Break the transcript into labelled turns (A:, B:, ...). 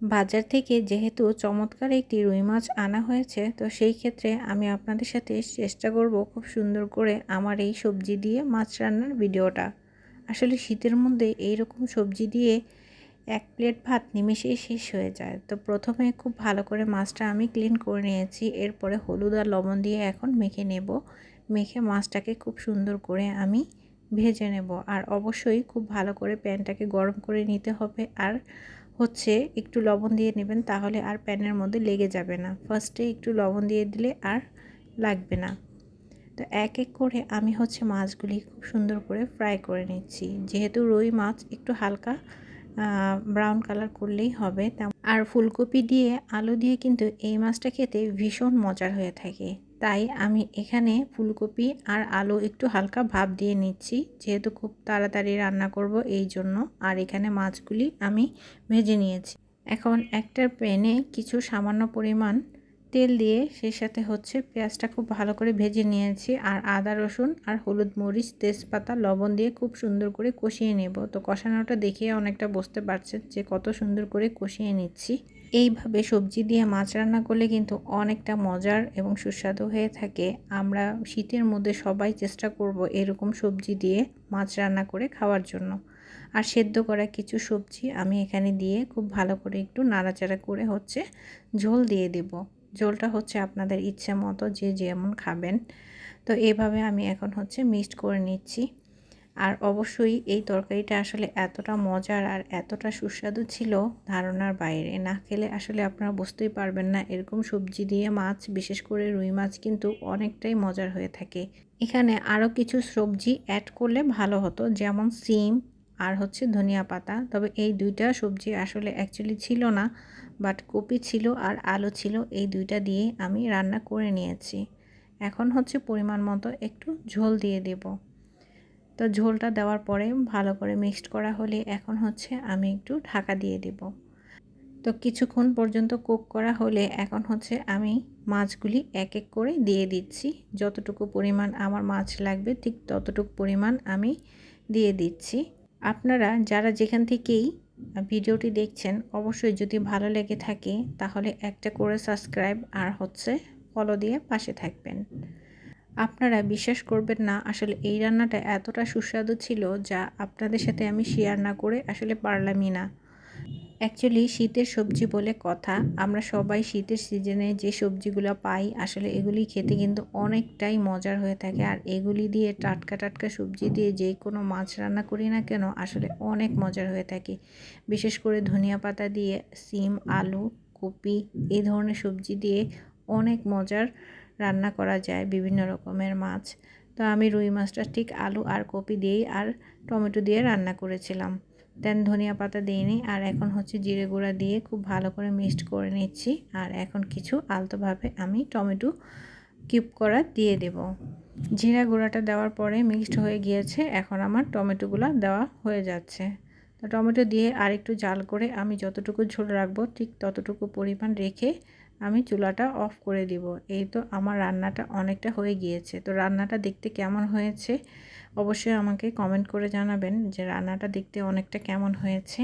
A: বাজার থেকে যেহেতু চমৎকার একটি রুই মাছ আনা হয়েছে, তো সেই ক্ষেত্রে আমি আপনাদের সাথে চেষ্টা করব খুব সুন্দর করে আমার এই সবজি দিয়ে মাছ রান্নার ভিডিওটা। আসলে শীতের মধ্যে এই রকম সবজি দিয়ে এক প্লেট ভাত নিমেষেই শেষ হয়ে যায়। তো প্রথমে খুব ভালো করে মাছটা আমি ক্লিন করে নিয়েছি, এরপরে হলুদ আর লবণ দিয়ে এখন মেখে নেব। মেখে মাছটাকে খুব সুন্দর করে আমি ভেজে নেব। আর অবশ্যই খুব ভালো করে প্যানটাকে গরম করে নিতে হবে। আর হচ্ছে একটু লবণ দিয়ে নেবেন তাহলে আর প্যানের মধ্যে লেগে যাবে না। ফার্স্টে একটু লবণ দিয়ে দিলে আর লাগবে না। তো এক এক করে আমি হচ্ছে মাছগুলি খুব সুন্দর করে ফ্রাই করে নিচ্ছি। যেহেতু রুই মাছ একটু হালকা ব্রাউন কালার করলেই হবে। আর ফুলকপি দিয়ে আলু দিয়ে কিন্তু এই মাছটা খেতে ভীষণ মজার হয়ে থাকে। তাই আমি এখানে ফুলকপি আর আলু একটু হালকা ভাপ দিয়ে নিচ্ছি, যেহেতু খুব তাড়াতাড়ি রান্না করব এই জন্য। আর এখানে মাছগুলি আমি ভেজে নিয়েছি। এখন একটা প্যানে কিছু সামান্য পরিমাণ তেল দিয়ে সেই সাথে হচ্ছে পেঁয়াজটা খুব ভালো করে ভেজে নিয়েছি, আর আদা, রসুন আর হলুদ মরিচ, তেজপাতা, লবণ দিয়ে খুব সুন্দর করে কষিয়ে নেব। তো কষানোটা দেখে অনেকটা বুঝতে পারছেন যে কত সুন্দর করে কষিয়ে নিচ্ছি। এইভাবে সবজি দিয়ে মাছ রান্না করলে কিন্তু অনেকটা মজার এবং সুস্বাদু হয়ে থাকে। আমরা শীতের মধ্যে সবাই চেষ্টা করব এরকম সবজি দিয়ে মাছ রান্না করে খাওয়ার জন্য। আর সেদ্ধ করা কিছু সবজি আমি এখানে দিয়ে খুব ভালো করে একটু নাড়াচাড়া করে হচ্ছে ঝোল দিয়ে দেব। ঝোলটা হচ্ছে আপনাদের ইচ্ছে মতো যে যেমন খাবেন। তো এভাবে আমি এখন হচ্ছে মিক্সড করে নিচ্ছি। আর অবশ্যই এই তরকারিটা আসলে এতটা মজার আর এতটা সুস্বাদু ছিল ধারণার বাইরে। না খেলে আসলে আপনারা বুঝতেই পারবেন না, এরকম সবজি দিয়ে মাছ, বিশেষ করে রুই মাছ কিন্তু অনেকটাই মজার হয়ে থাকে। এখানে আরও কিছু সবজি অ্যাড করলে ভালো হতো, যেমন সিম আর হচ্ছে ধনিয়া পাতা। তবে এই দুইটা সবজি আসলে অ্যাকচুয়ালি ছিল না বাট কপি ছিল আর আলু ছিল, এই দুইটা দিয়ে আমি রান্না করে নিয়েছি। এখন হচ্ছে পরিমাণ মতো একটু ঝোল দিয়ে দেবো। তো ঝোলটা দেওয়ার পরে ভালো করে মিক্সড করা হলে এখন হচ্ছে আমি একটু ঢাকা দিয়ে দেব। তো কিছুক্ষণ পর্যন্ত কুক করা হলে এখন হচ্ছে আমি মাছগুলি এক এক করে দিয়ে দিচ্ছি। যতটুকু পরিমাণ আমার মাছ লাগবে, ঠিক ততটুকু পরিমাণ আমি দিয়ে দিচ্ছি। আপনারা যারা যেখান থেকেই ভিডিওটি দেখছেন, অবশ্যই যদি ভালো লেগে থাকে, তাহলে একটা করে সাবস্ক্রাইব আর হচ্ছে ফলো দিয়ে পাশে থাকবেন। আপনারা বিশ্বাস করবেন না, আসলে এই রান্নাটা এতটা সুস্বাদু ছিল যা আপনাদের সাথে আমি শেয়ার না করে আসলে পারলামই না। অ্যাকচুয়ালি শীতের সবজি বলে কথা। আমরা সবাই শীতের সিজনে যে সবজিগুলো পাই, আসলে এগুলি খেতে কিন্তু অনেকটাই মজার হয়ে থাকে। আর এগুলি দিয়ে টাটকা টাটকা সবজি দিয়ে যে কোনো মাছ রান্না করি না কেন, আসলে অনেক মজার হয়ে থাকে। বিশেষ করে ধনিয়া পাতা দিয়ে, সিম, আলু, কপি, এই ধরনের সবজি দিয়ে অনেক মজার রান্না করা যায় বিভিন্ন রকমের মাছ। তো আমি রুই মাছটা ঠিক আলু আর কপি দিয়েই আর টমেটো দিয়ে রান্না করেছিলাম। দেন ধনিয়া পাতা দিইনি আর এখন হচ্ছে জিরে গুঁড়া দিয়ে খুব ভালো করে মিক্সড করে নিচ্ছি। আর এখন কিছু আলতোভাবে আমি টমেটো কিউব করা দিয়ে দেব। জিরা গুঁড়াটা দেওয়ার পরে মিক্সড হয়ে গিয়েছে, এখন আমার টমেটোগুলো দেওয়া হয়ে যাচ্ছে। তো টমেটো দিয়ে আরেকটু জাল করে আমি যতটুকু ঝোল রাখব, ঠিক ততটুকু পরিমাণ রেখে আমি চুলাটা অফ করে দিব। এই তো আমার রান্নাটা অনেকটা হয়ে গিয়েছে। তো রান্নাটা দেখতে কেমন হয়েছে? অবশ্যই আমাকে কমেন্ট করে জানাবেন যে রান্নাটা দেখতে অনেকটা কেমন হয়েছে।